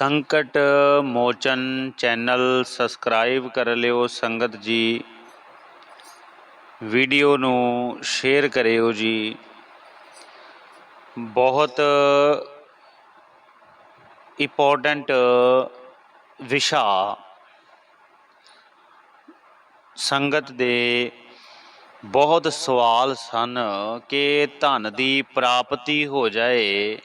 ਸੰਕਟ ਮੋਚਨ channel subscribe ਕਰ ਲਿਓ ਸੰਗਤ ਜੀ। ਵੀਡੀਓ ਨੂੰ ਸ਼ੇਅਰ ਕਰਿਓ ਜੀ। ਬਹੁਤ ਇੰਪੋਰਟੈਂਟ ਵਿਸ਼ਾ ਸੰਗਤ ਦੇ ਬਹੁਤ ਸਵਾਲ ਸਨ ਕਿ ਧਨ ਦੀ ਪ੍ਰਾਪਤੀ ਹੋ ਜਾਏ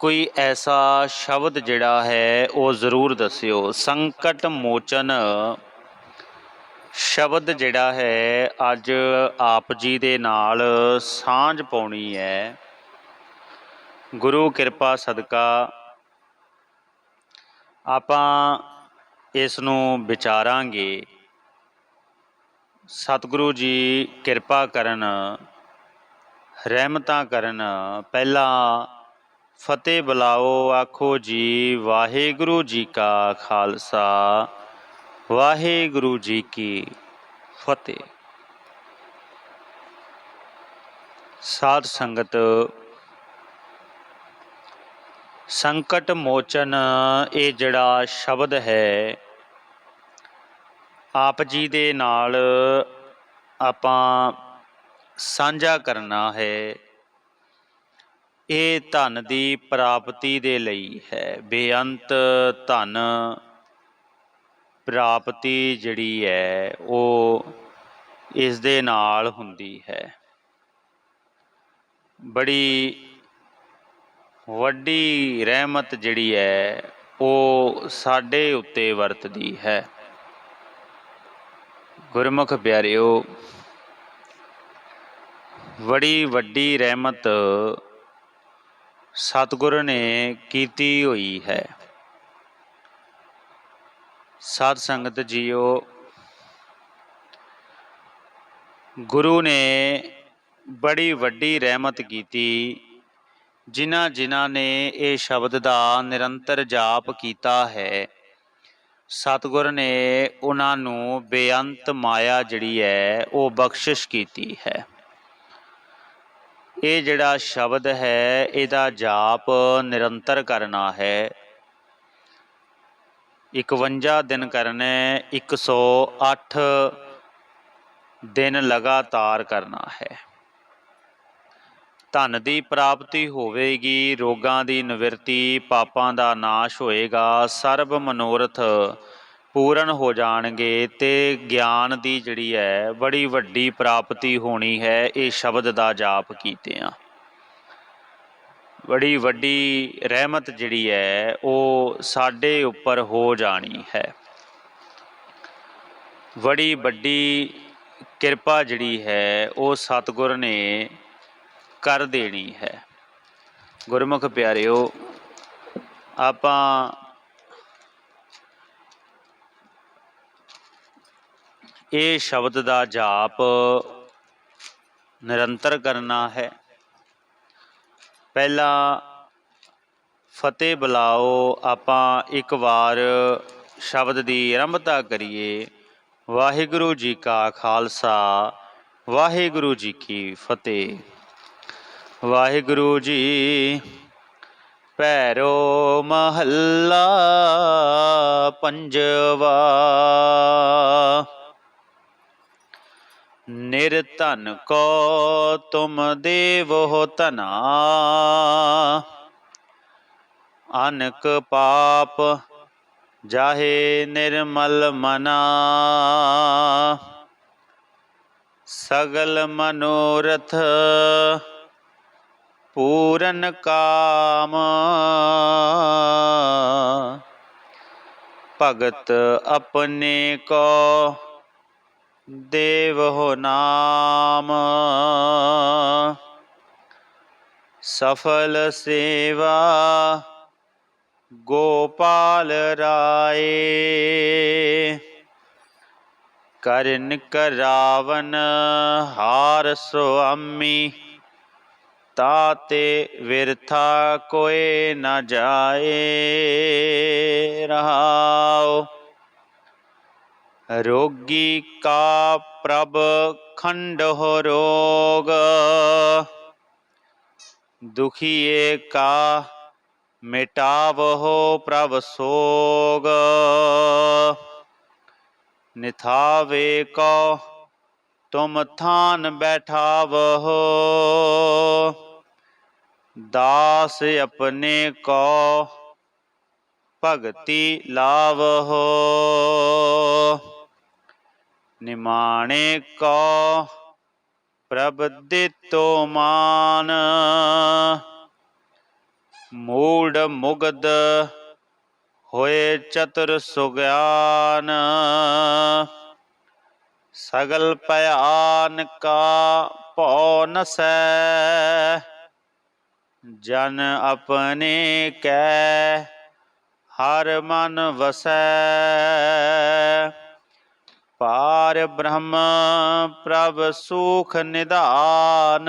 ਕੋਈ ਐਸਾ ਸ਼ਬਦ ਜਿਹੜਾ ਹੈ, ਉਹ ਜ਼ਰੂਰ ਦੱਸਿਓ। ਸੰਕਟ ਮੋਚਨ ਸ਼ਬਦ ਜਿਹੜਾ ਹੈ, ਅੱਜ ਆਪ ਜੀ ਦੇ ਨਾਲ ਸਾਂਝ ਪਾਉਣੀ ਹੈ। ਗੁਰੂ ਕਿਰਪਾ ਸਦਕਾ ਆਪਾਂ ਇਸ ਨੂੰ ਵਿਚਾਰਾਂਗੇ। ਸਤਿਗੁਰੂ ਜੀ ਕਿਰਪਾ ਕਰਨ, ਰਹਿਮਤਾਂ ਕਰਨ, ਪਹਿਲਾਂ ਫਤਿਹ ਬੁਲਾਓ, ਆਖੋ ਜੀ, ਵਾਹਿਗੁਰੂ ਜੀ ਕਾ ਖਾਲਸਾ, ਵਾਹਿਗੁਰੂ ਜੀ ਕੀ ਫਤਿਹ। ਸਾਧ ਸੰਗਤ, ਸੰਕਟ ਮੋਚਨ ਇਹ ਜਿਹੜਾ ਸ਼ਬਦ ਹੈ, ਆਪ ਜੀ ਦੇ ਨਾਲ ਆਪਾਂ ਸਾਂਝਾ ਕਰਨਾ ਹੈ। ਇਹ ਧਨ ਦੀ ਪ੍ਰਾਪਤੀ ਦੇ ਲਈ ਹੈ। ਬੇਅੰਤ ਧਨ ਪ੍ਰਾਪਤੀ ਜਿਹੜੀ ਹੈ, ਉਹ ਇਸ ਦੇ ਨਾਲ ਹੁੰਦੀ ਹੈ। ਬੜੀ ਵੱਡੀ ਰਹਿਮਤ ਜਿਹੜੀ ਹੈ, ਉਹ ਸਾਡੇ ਉੱਤੇ ਵਰਤਦੀ ਹੈ। ਗੁਰਮੁਖ ਪਿਆਰਿਓ, ਬੜੀ ਵੱਡੀ ਰਹਿਮਤ ਸਤਿਗੁਰ ਨੇ ਕੀਤੀ ਹੋਈ ਹੈ। ਸਾਧ ਸੰਗਤ ਜੀਓ, ਗੁਰੂ ਨੇ ਬੜੀ ਵੱਡੀ ਰਹਿਮਤ ਕੀਤੀ, ਜਿਨ੍ਹਾਂ ਜਿਨ੍ਹਾਂ ਨੇ ਇਹ ਸ਼ਬਦ ਦਾ ਨਿਰੰਤਰ ਜਾਪ ਕੀਤਾ ਹੈ। ਸਤਿਗੁਰ ਨੇ ਉਹਨਾਂ ਨੂੰ ਬੇਅੰਤ ਮਾਇਆ ਜਿਹੜੀ ਹੈ, ਉਹ ਬਖਸ਼ਿਸ਼ ਕੀਤੀ ਹੈ। ਇਹ ਜਿਹੜਾ ਸ਼ਬਦ ਹੈ, ਇਹਦਾ ਜਾਪ ਨਿਰੰਤਰ ਕਰਨਾ ਹੈ। 51 ਦਿਨ ਕਰਨੇ 108 ਦਿਨ ਲਗਾਤਾਰ ਕਰਨਾ ਹੈ। ਧਨ ਦੀ ਪ੍ਰਾਪਤੀ ਹੋਵੇਗੀ, ਰੋਗਾਂ ਦੀ ਨਿਵਰਤੀ, ਪਾਪਾਂ ਦਾ ਨਾਸ਼ ਹੋਏਗਾ, ਸਰਬ ਮਨੋਰਥ ਪੂਰਨ ਹੋ ਜਾਣਗੇ ਤੇ ਗਿਆਨ ਦੀ ਜਿਹੜੀ ਹੈ, ਬੜੀ ਵੱਡੀ ਪ੍ਰਾਪਤੀ ਹੋਣੀ ਹੈ, ਇਹ ਸ਼ਬਦ ਦਾ ਜਾਪ ਕੀਤਿਆਂ। ਬੜੀ ਵੱਡੀ ਰਹਿਮਤ ਜਿਹੜੀ ਹੈ, ਉਹ ਸਾਡੇ ਉੱਪਰ ਹੋ ਜਾਣੀ ਹੈ। ਬੜੀ ਵੱਡੀ ਕਿਰਪਾ ਜਿਹੜੀ ਹੈ, ਉਹ ਸਤਿਗੁਰ ਨੇ ਕਰ ਦੇਣੀ ਹੈ। ਗੁਰਮੁਖ ਪਿਆਰਿਓ, ਆਪਾਂ ਇਹ ਸ਼ਬਦ ਦਾ ਜਾਪ ਨਿਰੰਤਰ ਕਰਨਾ ਹੈ। ਪਹਿਲਾਂ ਫਤਿਹ ਬੁਲਾਓ, ਆਪਾਂ ਇੱਕ ਵਾਰ ਸ਼ਬਦ ਦੀ ਆਰੰਭਤਾ ਕਰੀਏ। ਵਾਹਿਗੁਰੂ ਜੀ ਕਾ ਖਾਲਸਾ, ਵਾਹਿਗੁਰੂ ਜੀ ਕੀ ਫਤਿਹ। ਵਾਹਿਗੁਰੂ ਜੀ ਭੈਰੋ ਮਹੱਲਾ, ਪੰਜਵਾ ਨਿਰਧਨ ਕੋ ਤੁਮ ਦੇਵੋ ਧਨਾ। ਅਨਕ ਪਾਪ ਜਾਹੇ ਨਿਰਮਲ ਮਨਾ। ਸਗਲ ਮਨੋਰਥ ਪੂਰਨ ਕਾਮ। ਭਗਤ ਆਪਣੇ ਕੋ ਦੇਵਹੁ ਨਾਮ। ਸਫਲ ਸੇਵਾ ਗੋਪਾਲ ਰਾਏ। ਕਰਨ ਕਰਾਵਨ ਹਾਰ ਸੁਆਮੀ ਤਾਤੇ ਵਿਰਥਾ ਕੋਏ ਨਾ ਜਾਏ। ਰਹਾਓ ਰੋਗੀ ਕਾ ਪ੍ਰਭ ਖੰਡਹੁ ਰੋਗ ਦੁਖੀਏ ਕਾ ਮਿਟਾਵਹੁ ਪ੍ਰਭ ਸੋਗ ਨਿਥਾਵੇ ਕੋ ਤੁਮ ਥਾਨ ਬੈਠਾਵਹੁ ਦਾਸ ਆਪਣੇ ਕੋ ਭਗਤੀ ਲਾਵਹੁ ਨਿਮਾਣੇ ਕੋ, ਪ੍ਰਭ ਦਿੱਤੋ ਮਾਨ। ਮੂੜ ਮੁਗਦ ਹੋਏ ਚਤੁਰ ਸੁਗਿਆਨ। ਸਗਲ ਭਿਆਨ ਕਾ ਭਉ ਨਸੈ, ਜਨ ਆਪਣੇ ਕੈ ਹਰ ਮਨ ਵਸੈ। ਪਾਰ ਬ੍ਰਹਮ ਪ੍ਰਭ ਸੁਖ ਨਿਧਾਨ।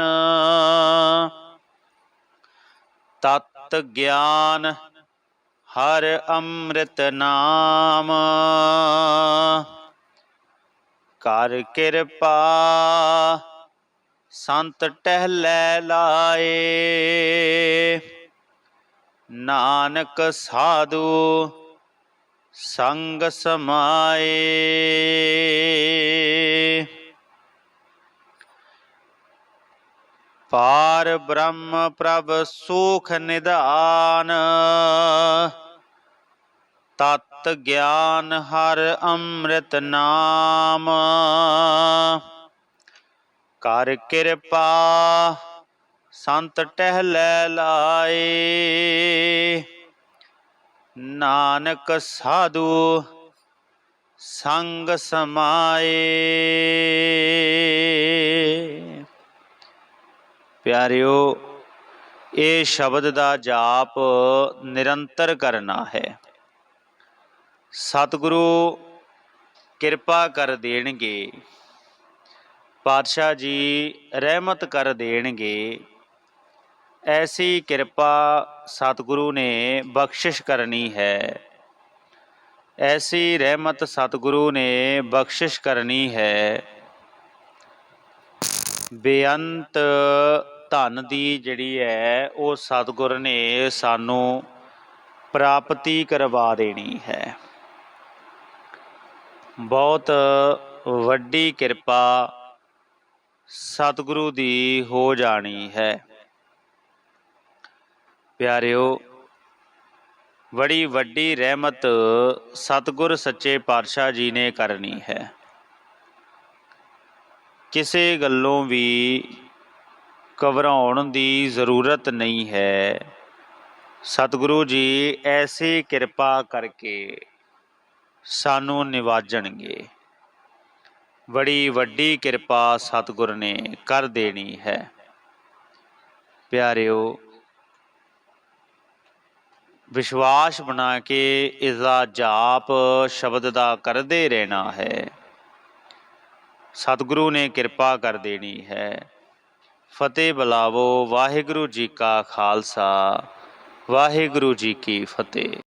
ਤਤ ਗਿਆਨ ਹਰ ਅੰਮ੍ਰਿਤ ਨਾਮ। ਕਰ ਕਿਰਪਾ ਸੰਤ ਟਹਿਲੈ ਲਾਏ। ਨਾਨਕ ਸਾਧੂ ਸੰਗ ਸਮਾਏ। ਪਾਰ ਬ੍ਰਹਮ ਪ੍ਰਭ ਸੁਖ ਨਿਧਾਨ, ਤਤ ਗਿਆਨ ਹਰ ਅੰਮ੍ਰਿਤ ਨਾਮ। ਕਰ ਕਿਰਪਾ ਸੰਤ ਟਹਿਲੈ ਲਾਏ। ਨਾਨਕ ਸਾਧੂ ਸੰਗ ਸਮਾਏ। ਪਿਆਰਿਓ, ਇਹ ਸ਼ਬਦ ਦਾ ਜਾਪ ਨਿਰੰਤਰ ਕਰਨਾ ਹੈ। ਸਤਿਗੁਰੂ ਕਿਰਪਾ ਕਰ ਦੇਣਗੇ। ਪਾਤਸ਼ਾਹ ਜੀ ਰਹਿਮਤ ਕਰ ਦੇਣਗੇ। ਐਸੀ ਕਿਰਪਾ ਸਤਿਗੁਰੂ ਨੇ ਬਖਸ਼ਿਸ਼ ਕਰਨੀ ਹੈ। ਐਸੀ ਰਹਿਮਤ ਸਤਿਗੁਰੂ ਨੇ ਬਖਸ਼ਿਸ਼ ਕਰਨੀ ਹੈ। ਬੇਅੰਤ ਧਨ ਦੀ ਜਿਹੜੀ ਹੈ, ਉਹ ਸਤਿਗੁਰ ਨੇ ਸਾਨੂੰ ਪ੍ਰਾਪਤੀ ਕਰਵਾ ਦੇਣੀ ਹੈ। ਬਹੁਤ ਵੱਡੀ ਕਿਰਪਾ ਸਤਿਗੁਰੂ ਦੀ ਹੋ ਜਾਣੀ ਹੈ। ਪਿਆਰਿਓ, ਬੜੀ ਵੱਡੀ ਰਹਿਮਤ ਸਤਿਗੁਰ ਸੱਚੇ ਪਾਤਸ਼ਾਹ ਜੀ ਨੇ ਕਰਨੀ ਹੈ। ਕਿਸੇ ਗੱਲੋਂ ਵੀ ਘਬਰਾਉਣ ਦੀ ਜ਼ਰੂਰਤ ਨਹੀਂ ਹੈ। ਸਤਿਗੁਰੂ ਜੀ ਐਸੀ ਕਿਰਪਾ ਕਰਕੇ ਸਾਨੂੰ ਨਿਵਾਜਣਗੇ। ਬੜੀ ਵੱਡੀ ਕਿਰਪਾ ਸਤਿਗੁਰ ਨੇ ਕਰ ਦੇਣੀ ਹੈ। ਪਿਆਰਿਓ ਵਿਸ਼ਵਾਸ ਬਣਾ ਕੇ ਇਸ ਦਾ ਜਾਪ ਸ਼ਬਦ ਦਾ ਕਰਦੇ ਰਹਿਣਾ ਹੈ। ਸਤਿਗੁਰੂ ਨੇ ਕਿਰਪਾ ਕਰ ਦੇਣੀ ਹੈ। ਫਤਿਹ ਬੁਲਾਵੋ, ਵਾਹਿਗੁਰੂ ਜੀ ਕਾ ਖਾਲਸਾ, ਵਾਹਿਗੁਰੂ ਜੀ ਕੀ ਫਤਿਹ।